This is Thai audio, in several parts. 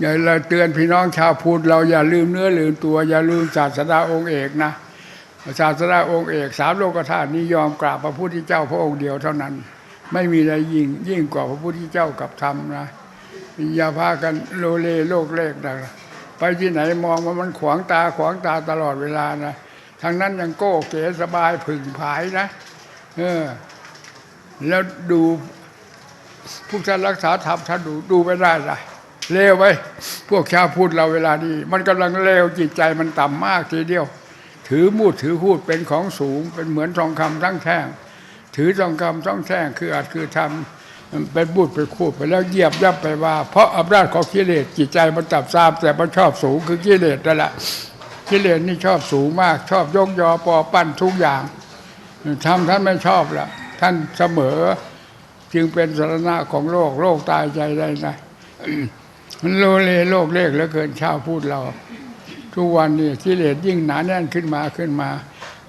อย่าเราเตือนพี่น้องชาวพุทธเราอย่าลืมเนื้อลืมตัวอย่าลืมศาสดาองค์เอกนะศาสดาองค์เอกสามโลกธาตุนี้ยอมกราบพระพุทธเจ้าพระองค์เดียวเท่านั้น ไม่มีอะไรยิ่งยิ่งกว่าพระพุทธเจ้ากับธรรมนะอย่าพากันโลเลโลกเลกนะไปที่ไหนมองว่ามันขวางตาขวางตาตลอดเวลานะทางนั้นยังโก้เก๋สบายผึ่งผายนะเออแล้วดูผู้ท่านรักษาธรรมท่านดูดูไม่ได้ละ เลวไปพวกชาวพุทธเราเวลานี้ มันกำลังเลวจิตใจมันต่ำมากทีเดียว ถือมูดถือหูดเป็นของสูง เป็นเหมือนทองคำทั้งแท่งถือทองคำทั้งแท่งคืออาจคือทำมันเป็นบูดเป็นคูดไปแล้วเหยียบย่ำไปว่า เพราะอำนาจของกิเลสจิตใจมันต่ำซามแต่มันชอบสูงคือกิเลสนั่นแหละกิเลสนี่ชอบสูงมาก ชอบยกยอปอปั้นทุกอย่างทำท่านไม่ชอบละท่านเสมอจึงเป็นสารณะของโลกโลกตายใจได้นะ มันโลเลโลกเลขเหลือเกินชาวพูดเรา ทุกวันนี้กิเลสยิ่งหนาแน่นขึ้นมาขึ้นมา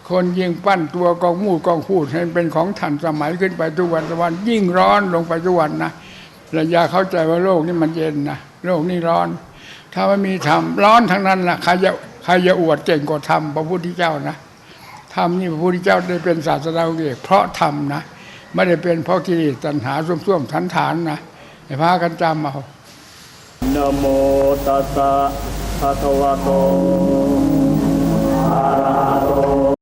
คนยิ่งปั้นตัวกองมูดกองพูดให้เป็นของทันสมัยขึ้นไปทุกวันทุกวัน ยิ่งร้อนลงไปทุกวันนะและอย่าเข้าใจว่าโลกนี้มันเย็นนะโลกนี้ร้อน ถ้าไม่มีธรรมร้อนทั้งนั้นแหละใครจะใครจะอวดเก่งกว่าธรรมพระพุทธเจ้านะธรรมนี่พระพุทธเจ้าได้เป็นศาสดาเอกเพราะธรรมนะไม่ได้เป็นเพราะกิเลสตัณหาส้วมๆทันฐานๆนะให้พากันจำเอา นะโมตัสสะภะคะวะโต